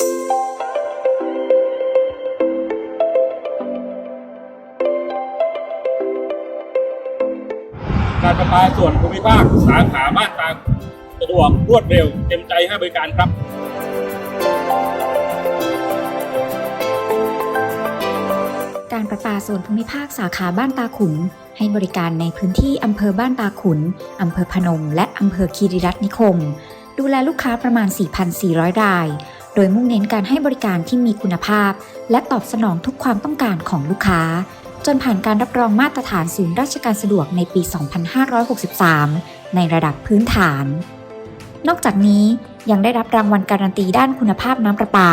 การประปาส่วนภูมิภาคสาขาบ้านตาสะดวกรวดเร็วเต็มใจให้บริการครับการประปาส่วนภูมิภาคสาขาบ้านตาขุน ให้บริการในพื้นที่อำเภอบ้านตาขุน อำเภอพนม และอำเภอคีรีรัตน์นิคม ดูแลลูกค้าประมาณ 4,400 ราย โดยมุ่งเน้นการให้บริการที่มีคุณภาพ และตอบสนองทุกความต้องการของลูกค้า จนผ่านการรับรองมาตรฐานศูนย์ราชการสะดวกในปี 2563 ในระดับพื้นฐาน นอกจากนี้ยังได้รับรางวัลการันตีด้านคุณภาพน้ำประปา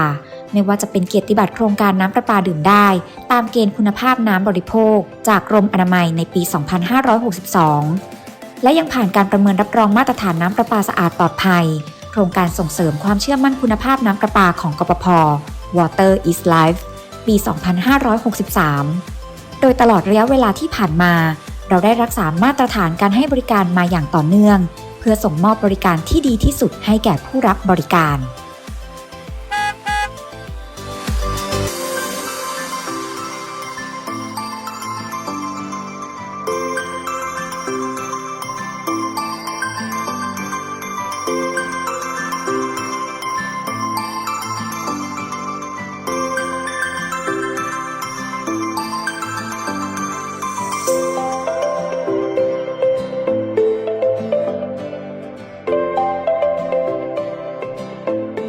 ไม่ว่าจะเป็นเกียรติบัตรโครงการน้ำประปาดื่มได้ ตามเกณฑ์คุณภาพน้ำบริโภค จากกรมอนามัยในปี 2562 และยังผ่านการประเมินรับรองมาตรฐานน้ำประปาสะอาดปลอดภัย ครงการส่งเสริมความเชื่อมั่นคุณภาพน้ำประปาของกปพ Water is Life ปี 2563 โดยตลอดระยะเวลาที่ผ่านมา เราได้รักษามาตรฐานการให้บริการมาอย่างต่อเนื่อง เพื่อส่งมอบบริการที่ดีที่สุดให้แก่ผู้รับบริการ เ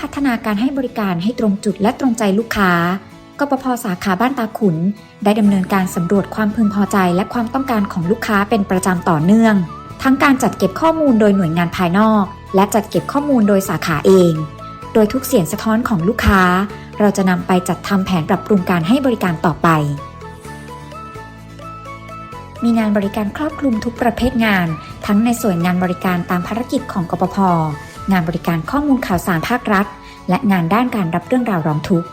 พัฒนาการให้บริการให้ตรงจุดและตรงใจลูกค้ากปพสาขาบ้านตาขุน ได้ดำเนินการสำรวจความพึงพอใจและความต้องการของลูกค้าเป็นประจำต่อเนื่อง ทั้งการจัดเก็บข้อมูลโดยหน่วยงานภายนอก และจัดเก็บข้อมูลโดยสาขาเอง โดยทุกเสียงสะท้อนของลูกค้า เราจะนำไปจัดทำแผนปรับปรุงการให้บริการต่อไป มีงานบริการครอบคลุมทุกประเภทงาน ทั้งในส่วนงานบริการตามภารกิจของกปพ งานบริการข้อมูลข่าวสารภาครัฐ และงานด้านการรับเรื่องราวร้องทุกข์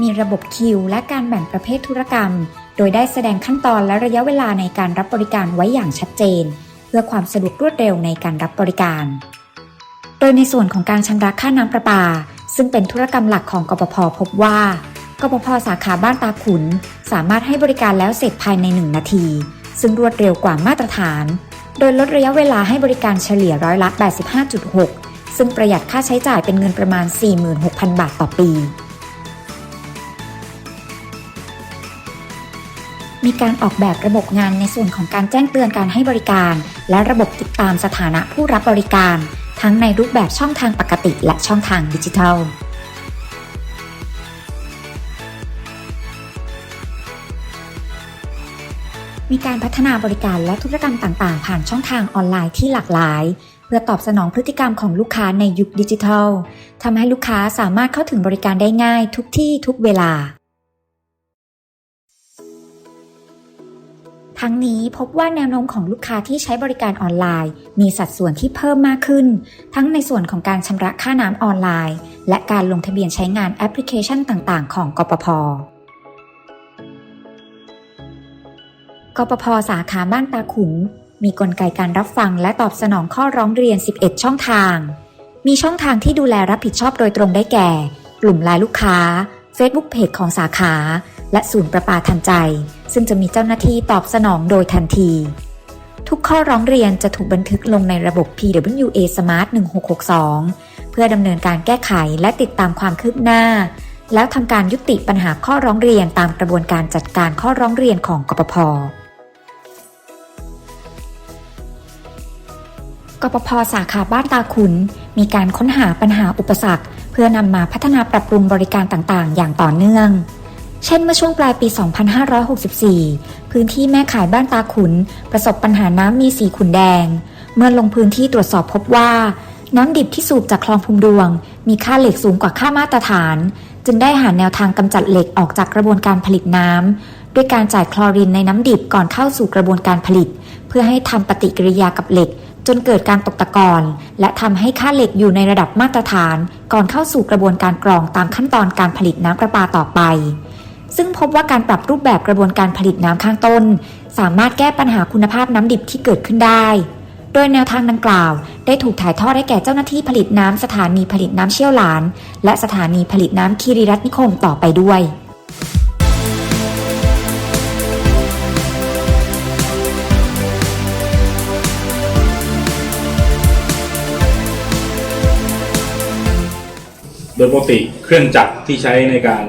มีระบบคิวและการแบ่งประเภทธุรกรรม โดยได้แสดงขั้นตอนและระยะเวลาในการรับบริการไว้อย่างชัดเจน เพื่อความสะดวกรวดเร็วในการรับบริการ โดยในส่วนของการชำระค่าน้ำประปา ซึ่งเป็นธุรกรรมหลักของกปพพบว่ากปพสาขาบ้านตาขุน สามารถให้บริการแล้วเสร็จภายใน 1 นาที ซึ่งรวดเร็วกว่ามาตรฐาน โดยลดระยะเวลาให้บริการเฉลี่ยร้อยละ 85.6 ซึ่งประหยัดค่าใช้จ่ายเป็นเงินประมาณ 46,000 บาทต่อปี มีการออกแบบระบบงานในส่วนของการแจ้งเตือนการให้บริการ และระบบติดตามสถานะผู้รับบริการ ทั้งในรูปแบบช่องทางปกติและช่องทางดิจิทัล มีการพัฒนาบริการและธุรกรรมต่างๆ ผ่านช่องทางออนไลน์ที่หลากหลาย เพื่อตอบสนองพฤติกรรมของลูกค้าในยุคดิจิทัลทำให้ลูกค้าสามารถเข้าถึงบริการได้ง่ายทุกที่ทุกเวลา ทั้งนี้พบว่าแนวโน้มของลูกค้าที่ใช้บริการออนไลน์ มีสัดส่วนที่เพิ่มมากขึ้น ทั้งในส่วนของการชำระค่าน้ำออนไลน์ และการลงทะเบียนใช้งานแอปพลิเคชันต่าง ๆ ของกปพ กปพสาขาบ้านตาขุนมีกลไกการรับฟังและตอบสนองข้อร้องเรียน 11 ช่องทาง มีช่องทางที่ดูแลรับผิดชอบโดยตรงได้แก่ กลุ่มไลน์ลูกค้า Facebook เพจของสาขา และศูนย์ประปาทันใจ ซึ่งจะมีเจ้าหน้าที่ตอบสนองโดยทันที ทุกข้อร้องเรียนจะถูกบันทึกลงในระบบ PWA Smart 1662 เพื่อดำเนินการแก้ไขและติดตามความคืบหน้า แล้วทำการยุติปัญหาข้อร้องเรียนตามกระบวนการจัดการข้อร้องเรียนของกปพ กปพสาขาบ้านตาขุน มีการค้นหาปัญหาอุปสรรค เพื่อนำมาพัฒนาปรับปรุงบริการต่างๆ อย่างต่อเนื่อง เช่นเมื่อช่วงปลายปี 2564 พื้นที่แม่ขายบ้านตาขุน ประสบปัญหาน้ำมีสีขุนแดง เมื่อลงพื้นที่ตรวจสอบพบว่า น้ำดิบที่สูบจากคลองพุมดวง มีค่าเหล็กสูงกว่าค่ามาตรฐาน จึงได้หาแนวทางกำจัดเหล็กออกจากกระบวนการผลิตน้ำด้วยการจ่ายคลอรินในน้ำดิบก่อนเข้าสู่กระบวนการผลิต เพื่อให้ทำปฏิกิริยากับเหล็ก จนเกิดการตกตะกอนและทำให้ค่าเหล็กอยู่ในระดับมาตรฐาน ก่อนเข้าสู่กระบวนการกรองตามขั้นตอนการผลิตน้ำประปาต่อไป ซึ่งพบว่าการปรับรูปแบบกระบวนการผลิตน้ำข้างต้น สามารถแก้ปัญหาคุณภาพน้ำดิบที่เกิดขึ้นได้ โดยแนวทางดังกล่าว ได้ถูกถ่ายทอดให้แก่เจ้าหน้าที่ผลิตน้ำสถานีผลิตน้ำเชี่ยวหลาน และสถานีผลิตน้ำคีรีรัตน์นิคมต่อไปด้วย โดยปกติเครื่องจักรที่ใช้ในการ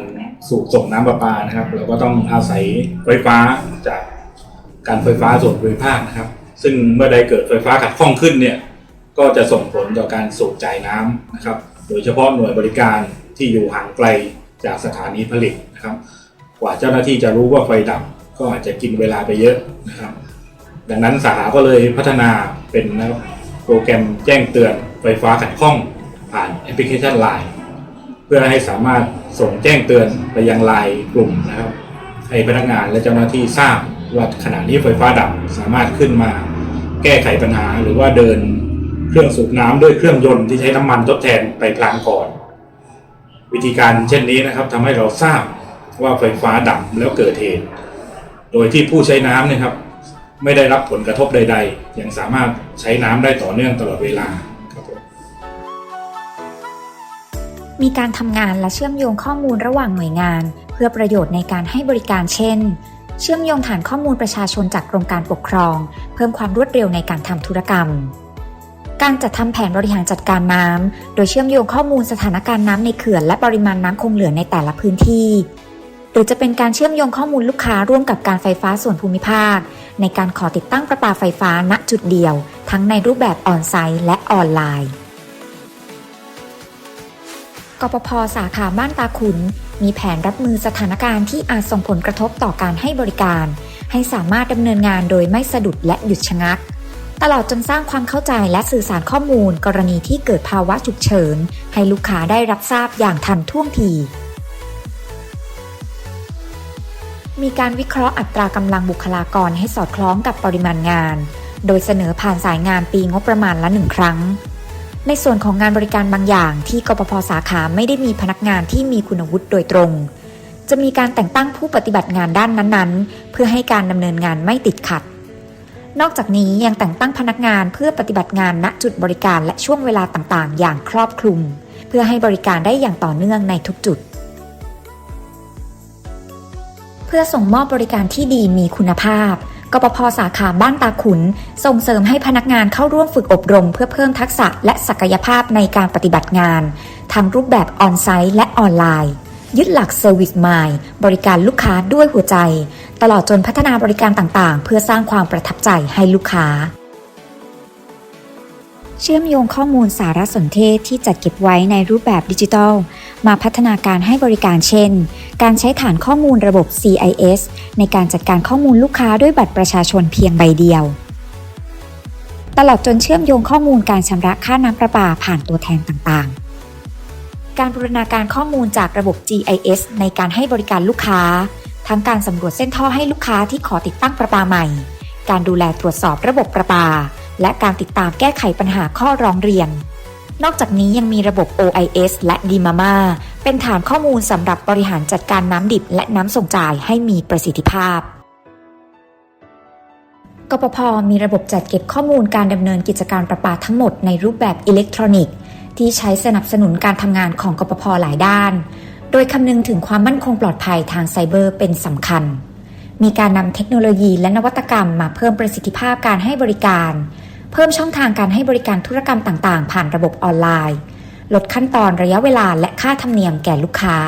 สูบส่งน้ำประปานะครับ เราก็ต้องอาศัยไฟฟ้าจากการไฟฟ้าส่วนภูมิภาคนะครับ ซึ่งเมื่อใดเกิดไฟฟ้าขัดข้องขึ้นเนี่ยก็จะส่งผลต่อการสูบจ่ายน้ำนะครับ โดยเฉพาะหน่วยบริการที่อยู่ห่างไกลจากสถานีผลิตนะครับ กว่าเจ้าหน้าที่จะรู้ว่าไฟดับก็อาจจะกินเวลาไปเยอะนะครับ ดังนั้นสาขาก็เลยพัฒนาเป็นนะโปรแกรมแจ้งเตือนไฟฟ้าขัดข้องผ่านแอปพลิเคชัน Line พื่อให้สามารถส่งแจ้งเตือนไปยังไลน์กลุ่มนะครับให้พนักงานและเจ้าหน้าที่ทราบว่าขณะนี้ไฟฟ้าดับสามารถขึ้นมาแก้ไขปัญหาหรือว่าเดินเครื่องสูบน้ำด้วยเครื่องยนต์ที่ใช้น้ำมันทดแทนไปพลางก่อน วิธีการเช่นนี้นะครับทำให้เราทราบว่าไฟฟ้าดับแล้วเกิดเหตุ โดยที่ผู้ใช้น้ำเนะครับ ไม่ได้รับผลกระทบใด ๆ ยังสามารถใช้น้ำได้ต่อเนื่องตลอดเวลา มีการทำงานและเชื่อมโยงข้อมูลระหว่างหน่วยงาน เพื่อประโยชน์ในการให้บริการเช่น เชื่อมโยงฐานข้อมูลประชาชนจากกรมการปกครอง เพิ่มความรวดเร็วในการทำธุรกรรม การจัดทำแผนบริหารจัดการน้ำ โดยเชื่อมโยงข้อมูลสถานการณ์น้ำในเขื่อนและปริมาณน้ำคงเหลือในแต่ละพื้นที่ หรือจะเป็นการเชื่อมโยงข้อมูลลูกค้าร่วมกับการไฟฟ้าส่วนภูมิภาค ในการขอติดตั้งประปาไฟฟ้าณจุดเดียว ทั้งในรูปแบบออนไซต์และออนไลน์ กปพสาขาบ้านตาขุน มีแผนรับมือสถานการณ์ที่อาจส่งผลกระทบต่อการให้บริการ ให้สามารถดำเนินงานโดยไม่สะดุดและหยุดชะงัก ตลอดจนสร้างความเข้าใจและสื่อสารข้อมูล กรณีที่เกิดภาวะฉุกเฉิน ให้ลูกค้าได้รับทราบอย่างทันท่วงที มีการวิเคราะห์อัตรากำลังบุคลากรให้สอดคล้องกับปริมาณงาน โดยเสนอผ่านสายงานปีงบประมาณละหนึ่งครั้ง ในส่วนของงานบริการบางอย่างที่กปพสาขาไม่ได้มีพนักงานที่มีคุณวุฒิโดยตรง จะมีการแต่งตั้งผู้ปฏิบัติงานด้านนั้นๆ เพื่อให้การดำเนินงานไม่ติดขัด นอกจากนี้ยังแต่งตั้งพนักงานเพื่อปฏิบัติงานณจุดบริการและช่วงเวลาต่างๆ อย่างครอบคลุม เพื่อให้บริการได้อย่างต่อเนื่องในทุกจุด เพื่อส่งมอบบริการที่ดีมีคุณภาพ กปพสาขาบ้านตาขุน ส่งเสริมให้พนักงานเข้าร่วมฝึกอบรม เพื่อเพิ่มทักษะและศักยภาพในการปฏิบัติงาน ทั้งรูปแบบออนไซต์และออนไลน์ ยึดหลัก Service Mind บริการลูกค้าด้วยหัวใจ ตลอดจนพัฒนาบริการต่างๆ เพื่อสร้างความประทับใจให้ลูกค้า เชื่อมโยงข้อมูลสารสนเทศที่จัดเก็บไว้ในรูปแบบดิจิทัล มาพัฒนาการให้บริการเช่น การใช้ฐานข้อมูลระบบ CIS ในการจัดการข้อมูลลูกค้าด้วยบัตรประชาชนเพียงใบเดียว ตลอดจนเชื่อมโยงข้อมูลการชำระค่าน้ำประปาผ่านตัวแทนต่างๆ การบูรณาการข้อมูลจากระบบ GIS ในการให้บริการลูกค้า ทั้งการสำรวจเส้นท่อให้ลูกค้าที่ขอติดตั้งประปาใหม่ การดูแลตรวจสอบระบบประปา และการติดตามแก้ไขปัญหาข้อร้องเรียน นอกจากนี้ยังมีระบบ OIS และ DMAMA เป็นฐานข้อมูลสำหรับบริหารจัดการน้ำดิบและน้ำส่งจ่ายให้มีประสิทธิภาพกปพมีระบบจัดเก็บข้อมูลการดำเนินกิจการประปาทั้งหมดในรูปแบบอิเล็กทรอนิกส์ ที่ใช้สนับสนุนการทำงานของกปพหลายด้าน โดยคำนึงถึงความมั่นคงปลอดภัยทางไซเบอร์เป็นสำคัญ มีการนำเทคโนโลยีและนวัตกรรมมาเพิ่มประสิทธิภาพการให้บริการ เพิ่มช่องทางการให้บริการธุรกรรมต่างๆ ผ่านระบบออนไลน์ ลดขั้นตอนระยะเวลาและค่าธรรมเนียมแก่ลูกค้า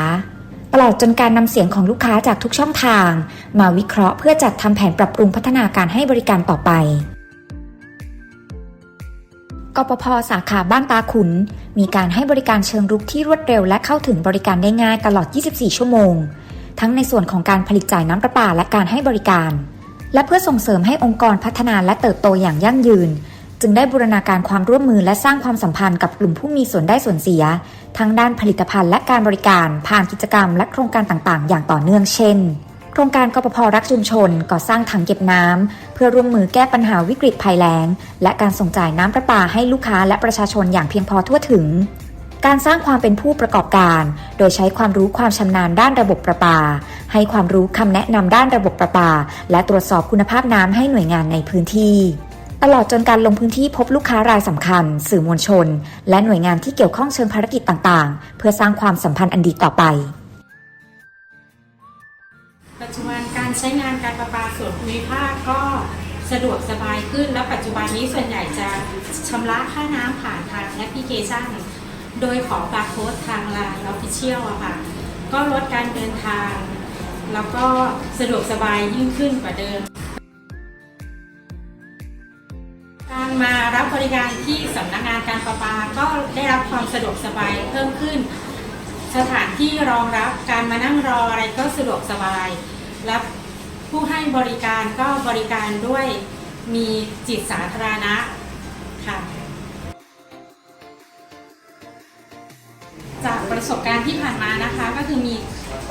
ตลอดจนการนำเสียงของลูกค้าจากทุกช่องทาง มาวิเคราะห์เพื่อจัดทำแผนปรับปรุงพัฒนาการให้บริการต่อไปกปพสาขาบ้านตาขุน มีการให้บริการเชิงรุกที่รวดเร็วและเข้าถึงบริการได้ง่ายตลอด 24 ชั่วโมง ทั้งในส่วนของการผลิตจ่ายน้ำประปาและการให้บริการ และเพื่อส่งเสริมให้องค์กรพัฒนาและเติบโตอย่างยั่งยืน จึงได้บูรณาการความร่วมมือและสร้างความสัมพันธ์กับกลุ่มผู้มีส่วนได้ส่วนเสีย ทั้งด้านผลิตภัณฑ์และการบริการ ผ่านกิจกรรมและโครงการต่างๆ อย่างต่อเนื่องเช่น โครงการกปพรักชุมชน ก่อสร้างถังเก็บน้ำเพื่อร่วมมือแก้ปัญหาวิกฤตภัยแล้ง และการส่งจ่ายน้ำประปาให้ลูกค้าและประชาชนอย่างเพียงพอทั่วถึง การสร้างความเป็นผู้ประกอบการ โดยใช้ความรู้ความชำนาญด้านระบบประปา ให้ความรู้คำแนะนำด้านระบบประปา และตรวจสอบคุณภาพน้ำให้หน่วยงานในพื้นที่ ตลอดจนการลงพื้นที่พบลูกค้ารายสำคัญ สื่อมวลชน และหน่วยงานที่เกี่ยวข้องเชิงภารกิจต่างๆ เพื่อสร้างความสัมพันธ์อันดีต่อไปปัจจุบันการใช้งานการประปาส่วนภูมิภาคก็สะดวกสบายขึ้น และปัจจุบันนี้ส่วนใหญ่จะชำระค่าน้ำผ่านทางแอปพลิเคชัน โดยขอบาร์โค้ดทางไลน์ออฟฟิเชียลอะค่ะ ก็ลดการเดินทาง แล้วก็สะดวกสบายยิ่งขึ้นกว่าเดิม การมารับบริการที่สำนักงานการประปาก็ได้รับความสะดวกสบายเพิ่มขึ้น สถานที่รองรับการมานั่งรออะไรก็สะดวกสบาย และผู้ให้บริการก็บริการด้วยมีจิตสาธารณะ ประสบการณ์ที่ผ่านมานะคะ ก็คือมี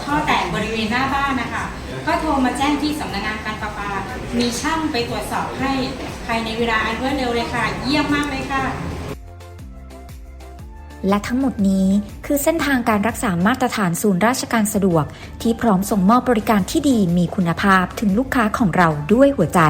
ท่อแตกบริเวณหน้าบ้านนะคะก็โทรมาแจ้งที่สำนักงานการประปา มีช่างไปตรวจสอบให้ภายในเวลาอันรวดเร็วเลยค่ะ เยี่ยมมากเลยค่ะ และทั้งหมดนี้คือเส้นทางการรักษามาตรฐานศูนย์ราชการสะดวก ที่พร้อมส่งมอบบริการที่ดีมีคุณภาพถึงลูกค้าของเราด้วยหัวใจ